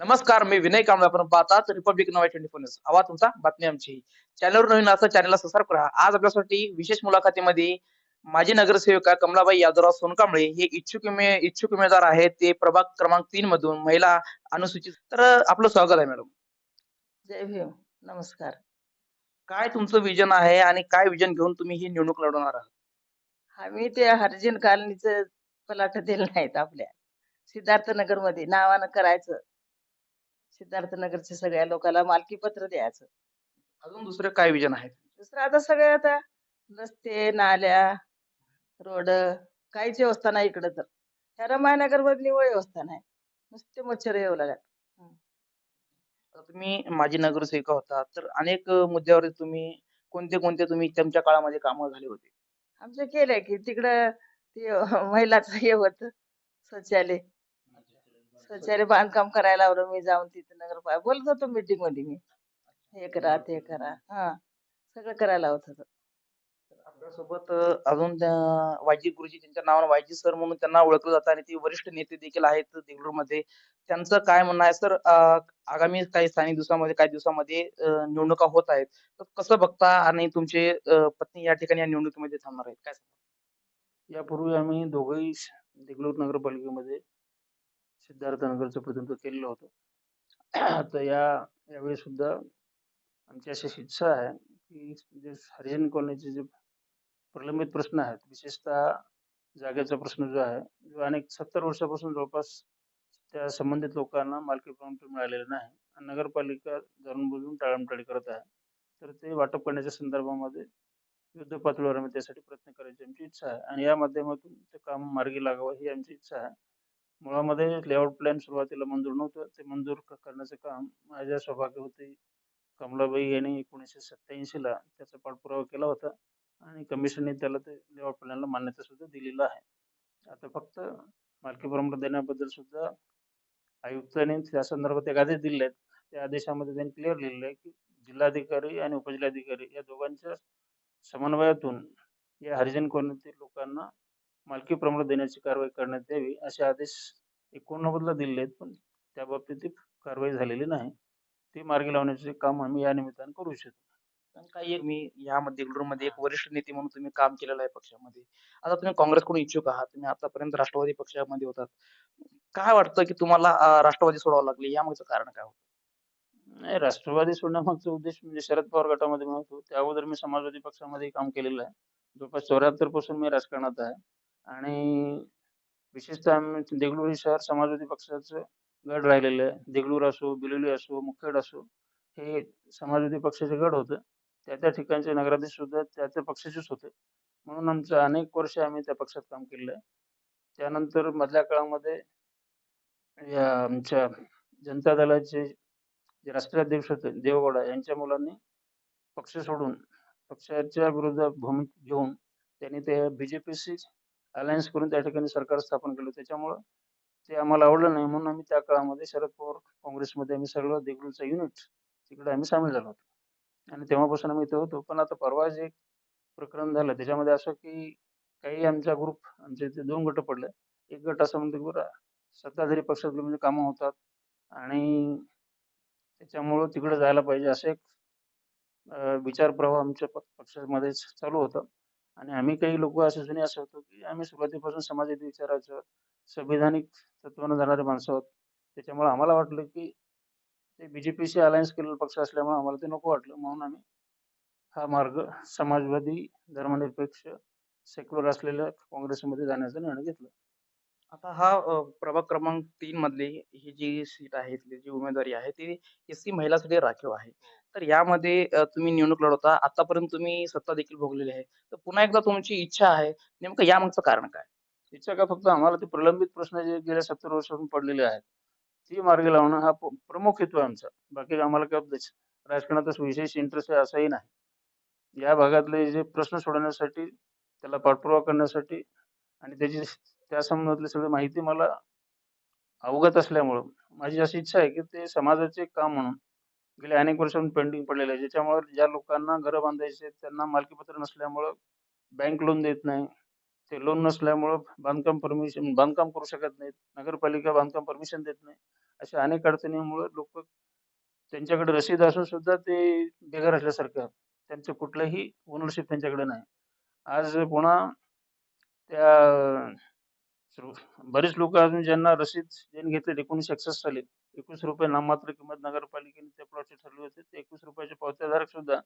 नमस्कार मी विनय कांबळे. आपण पाहतात रिपब्लिक नवा ट्वेंटी फोर न्यूज. आवाज तुमचा बातमी आमची. चॅनलवर नवीन असं चॅनलला सबस्क्राईब करा. आज आपल्यासाठी विशेष मुलाखतीमध्ये माजी नगरसेविका कमलाबाई यादवराव सोनकांबळे हे इच्छुक इच्छुक उमेदवार आहेत. ते प्रभाग क्रमांक तीन मधून महिला अनुसूचित. तर आपलं स्वागत आहे मॅडम जय भीम. नमस्कार. काय तुमचं विजन आहे आणि काय विजन घेऊन तुम्ही ही निवडणूक लढवणार आहात? आम्ही ते हरिजन कॉलनीचं पलाट दिलं नाहीत आपल्या. सिद्धार्थनगरमध्ये नावानं करायचं. सिद्धार्थनगरच्या सगळ्या लोकांना मालकी पत्र द्यायचं. अजून दुसरे काय विजन आहेत दुसरं आता सगळे आता रस्ते नाल्या रोड काहीच व्यवस्था नाही इकडं तर. ह्या रमायनगर मधली व्यवस्था नाही. नुसते मच्छर येऊ लागत तुम्ही माजी नगरसेविका होता तर अनेक मुद्द्यावर तुम्ही कोणते कोणते तुम्ही तुमच्या काळामध्ये कामं झाले होते? आमचं केलंय की तिकडं ते महिलाचं हे होत शौचालय. शौचालय बांधकाम करायला लावलं मी जाऊन तिथं नगर बोलत होतो मीटिंगमध्ये मी. हे करा ते करा. हा. सगळं करायला लावत होतं. आपल्यासोबत अ, अजून त्या वायजी गुरुजी त्यांच्या नावानं वायजी सर म्हणून त्यांना ओळखलं जातं आणि ते वरिष्ठ नेते देखील आहेत देगलूरमध्ये. त्यांचं काय म्हणणं आहे सर? आगामी काही स्थानिक दिवसामध्ये काही दिवसामध्ये निवडणुका होत आहेत. तर कसं बघता आणि तुमचे पत्नी या ठिकाणी या निवडणुकीमध्ये थांबणार आहेत? काय? यापूर्वी आम्ही दोघंही देगलूर नगरपालिकेमध्ये सिद्धार्थ नगरचं प्रतिनिधित्व केलेलं होतं. तर या यावेळी सुद्धा आमची अशी इच्छा आहे की जे हरिजन कॉलनीचे जे प्रलंबित प्रश्न आहेत विशेषतः जागेचा प्रश्न जो आहे जो अनेक सत्तर वर्षापासून जवळपास त्या संबंधित लोकांना मालकी प्रमाणपत्र मिळालेलं नाही. आणि नगरपालिका जाणून बुजून टाळमटाळी करत आहे. तर ते वाटप करण्याच्या संदर्भामध्ये युद्ध पातळीवर आम्ही त्यासाठी प्रयत्न करायची आमची इच्छा आहे. आणि या माध्यमातून ते काम मार्गी लागावं ही आमची इच्छा आहे. मुळामध्ये लेआउट प्लॅन सुरुवातीला मंजूर नव्हतं. ते मंजूर क- करण्याचं काम माझ्या सौभाग्यवती कमलाबाई यांनी एकोणीसशे सत्याऐंशीला त्याचा पाठपुरावा केला होता आणि कमिशनने त्याला ते लेआउट प्लॅनला मान्यतासुद्धा दिलेलं आहे. आता फक्त मालकी प्रमाण देण्याबद्दल सुद्धा आयुक्तांनी त्या संदर्भात एक आदेश दिले आहेत. त्या आदेशामध्ये त्यांनी क्लिअर लिहिलेलं आहे की जिल्हाधिकारी आणि उपजिल्हाधिकारी या दोघांच्या समन्वयातून या हरिजन कॉलनीतील लोकांना मालकी प्रमाण देण्याची कारवाई करण्यात यावी असे आदेश एकोणनव्वदला दिले आहेत पण त्या बाबतीत ती कारवाई झालेली नाही. ती मार्गी लावण्याचे काम आम्ही या निमित्तानं करू इच्छितो. पण काही मी यामध्ये देगलूरमध्ये एक वरिष्ठ नेते म्हणून तुम्ही काम केलेलं आहे पक्षामध्ये. आता तुम्ही काँग्रेसकडून इच्छुक आहात तुम्ही आतापर्यंत राष्ट्रवादी पक्षामध्ये होतात. काय वाटतं की तुम्हाला राष्ट्रवादी सोडावं लागले? यामागचं कारण काय होतं? नाही राष्ट्रवादी सोडण्यामागचा उद्देश म्हणजे शरद पवार गटामध्ये मी होतो. त्या अगोदर मी समाजवादी पक्षामध्ये काम केलेलं आहे. जवळपास चौऱ्याहत्तरपासून मी राजकारणात आहे. आणि विशेषतः आम्ही म्हणजे देगलूर हे शहर समाजवादी पक्षाचं गड राहिलेलं आहे. देगलूर असो बिलोली असो मुखेड असो हे समाजवादी पक्षाचे गड होतं. त्या त्या ठिकाणचे नगराधीश सुद्धा त्या त्या पक्षाचेच होते. म्हणून आमचं अनेक वर्ष आम्ही त्या पक्षात काम केलेलं आहे. त्यानंतर मधल्या काळामध्ये या आमच्या जनता दलाचे जे राष्ट्रीय अध्यक्ष होते देवगौडा यांच्या मुलांनी पक्ष सोडून पक्षाच्या विरोधात भूमिका घेऊन त्यांनी ते बी जे पीशी अलायन्स करून त्या ठिकाणी सरकार स्थापन केलं. त्याच्यामुळं ते आम्हाला आवडलं नाही. म्हणून आम्ही त्या काळामध्ये शरद पवार काँग्रेसमध्ये आम्ही सगळं देगलूरचं युनिट तिकडे आम्ही सामील झालो होतो. आणि तेव्हापासून आम्ही इथे होतो. पण आता परवा जे प्रकरण झालं त्याच्यामध्ये असं की काही आमचा ग्रुप आमच्या इथे दोन गट पडले. एक गट असं म्हणतो की बरं सत्ताधारी पक्षातले म्हणजे कामं होतात. आणि त्याच्यामुळं तिकडे जायला पाहिजे असं एक विचारप्रवाह विचार प्रवाह आमच्या प- पक्षामध्ये चालू होतं. आणि आम्ही काही लोक असं जुने असं होतो की आम्ही सुरुवातीपासून समाजात विचाराचं संविधानिक तत्वानं जाणारे माणसं आहोत. त्याच्यामुळे आम्हाला वाटलं की ते बी जे पीशी अलायन्स केलेला पक्ष असल्यामुळे आम्हाला ते नको वाटलं. म्हणून आम्ही हा मार्ग समाजवादी धर्मनिरपेक्ष सेक्युलर असलेल्या काँग्रेसमध्ये जाण्याचा निर्णय घेतला. आता हा अ, प्रभाग क्रमांक तीन मधली ही जी सीट आहे इथली जी उमेदवारी आहे ती एस सी महिलासाठी राखीव आहे. तर यामध्ये अ, तुम्ही निवडणूक लढवता आतापर्यंत तुम्ही सत्ता देखील भोगलेली आहे. तर पुन्हा एकदा तुमची इच्छा आहे नेमकं यामागचं कारण काय? इच्छा का फक्त आम्हाला ते प्रलंबित प्रश्न जे गेल्या सत्तर वर्षापासून पडलेले आहेत ती मार्गी लावणं हा प- प्रमुख हेतू आहे आमचा. बाकी आम्हाला काय देश- राजकारणात विशेष इंटरेस्ट आहे असंही नाही. या भागातले जे प्रश्न सोडवण्यासाठी त्याला पाठपुरावा करण्यासाठी आणि त्याची त्या संबंधातली सगळी माहिती मला अवगत असल्यामुळं माझी अशी इच्छा आहे की ते समाजाचे काम म्हणून गेल्या अनेक वर्षांपासून पेंडिंग पडलेलं आहे ज्याच्यामुळे ज्या लोकांना घरं बांधायचे त्यांना मालकीपत्र नसल्यामुळं बँक लोन देत नाही ते लोन नसल्यामुळं बांधकाम परमिशन बांधकाम करू शकत नाहीत नगरपालिका बांधकाम परमिशन देत नाही अशा अनेक अडचणीमुळे लोक त्यांच्याकडे रसीद असून सुद्धा ते बेघर असल्यासारखे आहेत. त्यांचं कुठलंही ओनरशिप त्यांच्याकडे नाही. आज पुन्हा त्या बरेच लोक अजून ज्यांना रसीद ज्यांनी घेतले एकोणीसशे एकसष्ट साली एकवीस रुपये नाममात्र किंमत नगरपालिकेने त्या प्लॉटची ठरली होती ते एकवीस रुपयाचे पावत्याधारक सुद्धा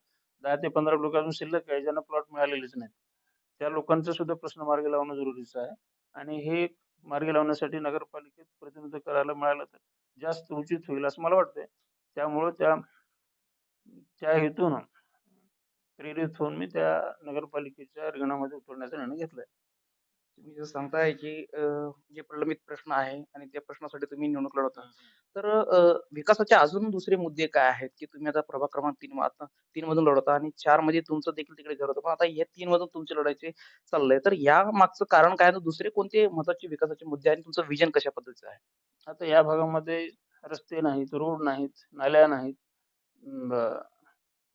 दहा ते पंधरा लोक अजून शिल्लक आहे ज्यांना प्लॉट मिळालेलेच नाहीत. त्या लोकांचा सुद्धा प्रश्न मार्गी लावणं जरुरीचं आहे आणि हे मार्गी लावण्यासाठी नगरपालिकेत प्रतिनिधित्व करायला मिळालं तर जास्त उचित होईल असं मला वाटतंय. त्यामुळं त्या त्या हेतून प्रेरित होऊन मी त्या नगरपालिकेच्या रिंगणामध्ये उतरण्याचा निर्णय घेतलाय. तुम्ही जसं सांगताय की अ, जे प्रलंबित प्रश्न आहे आणि त्या प्रश्नासाठी तुम्ही निवडणूक लढवता. तर अ, विकासाचे अजून दुसरे मुद्दे काय आहेत की तुम्ही आता प्रभाग क्रमांक 3 आता 3 मधून लढवता आणि 4 मध्ये तुमचं देखील तिकडे घर होतं. पण आता या 3 मधून तुमचे लढायचे चाललंय. तर या मागचं कारण काय दुसरे कोणते महत्त्वाचे विकासाचे मुद्दे आणि तुमचं विजन कशा पद्धतीचं आहे? आता या भागामध्ये रस्ते नाहीत, रोड नाहीत, नाल्या नाहीत,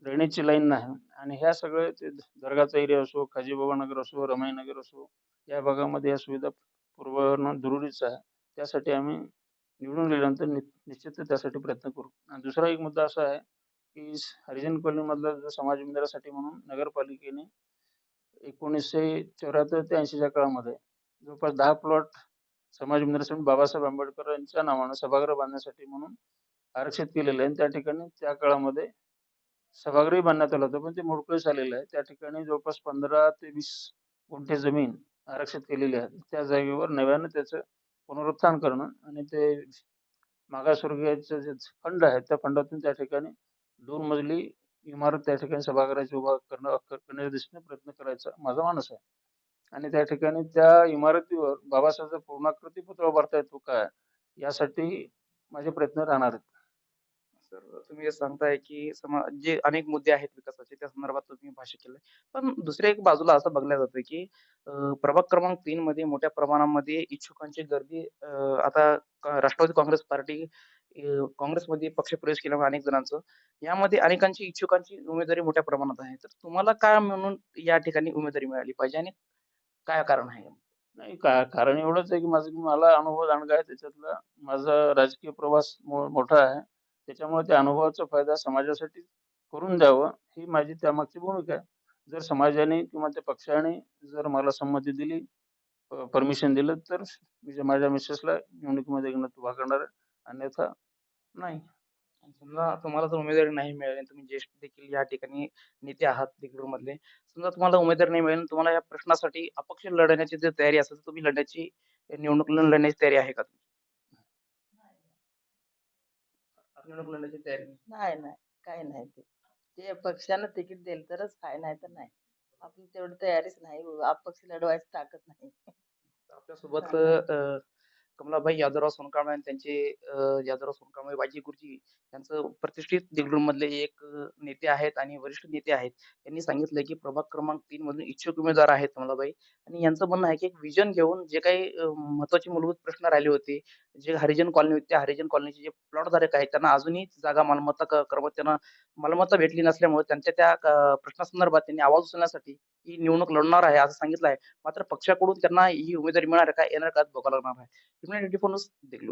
ड्रेनेजची लाईन नाही आणि ह्या सगळे ते दर्गाचा एरिया असो, खाजीबाबा नगर असो, रमाई नगर असो, या भागामध्ये या सुविधा पुरवणं जरुरीचं आहे. त्यासाठी आम्ही निवडून गेल्यानंतर नि त्यासाठी प्रयत्न करू. आणि दुसरा एक मुद्दा असा आहे की हरिजन कॉलनीमधला समाज मंदिरासाठी म्हणून नगरपालिकेने 1974 ते 80च्या काळामध्ये जवळपास दहा प्लॉट समाज मंदिरासाठी बाबासाहेब आंबेडकर यांच्या नावानं सभागृह बांधण्यासाठी म्हणून आरक्षित केलेलं आहे आणि त्या ठिकाणी त्या काळामध्ये सभागृह बांधण्यात आलं होतं. पण ते मोडकळीस आलेलं आहे. त्या ठिकाणी जवळपास 15 ते वीस गुंठे जमीन आरक्षित केलेली आहे. त्या जागेवर नव्यानं त्याचं पुनरुत्थान करणं आणि ते मागासवर्गीयाचं जे फंड आहे त्या फंडातून त्या ठिकाणी दोन मजली इमारत त्या ठिकाणी सभागृहाची उभा करणं करण्याच्या दिशेने प्रयत्न करायचा माझा मानस आहे. आणि त्या ठिकाणी त्या इमारतीवर बाबासाहेबचा पूर्णाकृती पुतळा उभारता येतो काय यासाठी माझे प्रयत्न राहणार आहेत. तर तुम्ही सांगताय की समाज जे अनेक मुद्दे आहेत विकासाचे त्या संदर्भात तुम्ही भाष्य केलंय. पण दुसऱ्या एक बाजूला असं बघलं जातं की प्रभाग क्रमांक तीन मध्ये मोठ्या प्रमाणामध्ये इच्छुकांची गर्दी आता राष्ट्रवादी काँग्रेस पार्टी काँग्रेसमध्ये पक्ष प्रवेश केल्यामुळे अनेक जणांचं. यामध्ये अनेकांची इच्छुकांची उमेदवारी मोठ्या प्रमाणात आहे. तर तुम्हाला काय म्हणून या ठिकाणी उमेदवारी मिळाली पाहिजे आणि काय कारण आहे? नाही का कारण एवढंच आहे की माझं मला अनुभव दांडगा आहे त्याच्यातला. माझा राजकीय प्रवास मोठा आहे. त्याच्यामुळे त्या अनुभवाचा फायदा समाजासाठी करून द्यावं ही माझी त्यामागची भूमिका आहे. जर समाजाने किंवा त्या पक्षाने जर मला संमती दिली, परमिशन दिलं तर मी माझ्या मिसेसला निवडणुकीमध्ये रिंगणात उभा करणार आहे. अन्यथा नाही. समजा तुम्हाला जर उमेदवारी नाही मिळाली तुम्ही ज्येष्ठ देखील या ठिकाणी नेते आहात देगलूरमधले. समजा तुम्हाला उमेदवारी नाही मिळाली तुम्हाला या प्रश्नासाठी अपक्ष लढण्याची जर तयारी असेल तर तुम्ही लढण्याची निवडणूक लढण्याची तयारी आहे का? निवडणूक लढण्याची तयारी नाही. नाही, नाही. काही नाही ते. ते पक्षानं तिकीट दिलं तरच आहे, नाहीतर नाही. आपली तेवढी तयारीच नाही. अपक्ष लढवायची ताकद नाही. आपल्यासोबत अ, कमलाबाई यादवराव सोनकांबळे आणि त्यांचे यादवराव सोनकांबळे, वाजी गुरुजी यांचं प्रतिष्ठित देगलूरमधले एक नेते आहेत आणि वरिष्ठ नेते आहेत. त्यांनी सांगितलं की प्रभाग क्रमांक तीन मधून इच्छुक उमेदवार आहेत कमलाबाई आणि यांचं म्हणणं आहे की एक विजन घेऊन जे काही महत्त्वाचे मूलभूत प्रश्न राहिले होते, जे हरिजन कॉलनी होती, त्या हरिजन कॉलनीचे जे प्लॉटधारक आहेत त्यांना अजूनही जागा मालमत्ता क्रम त्यांना मालमत्ता भेटली नसल्यामुळे त्यांच्या त्या प्रश्नासंदर्भात त्यांनी आवाज उचलण्यासाठी ही निवडणूक लढणार आहे असं सांगितलं आहे. मात्र पक्षाकडून त्यांना ही उमेदवारी मिळणार आहे का? येणार का बघावं लागणार आहे. न्यूज देगलूर.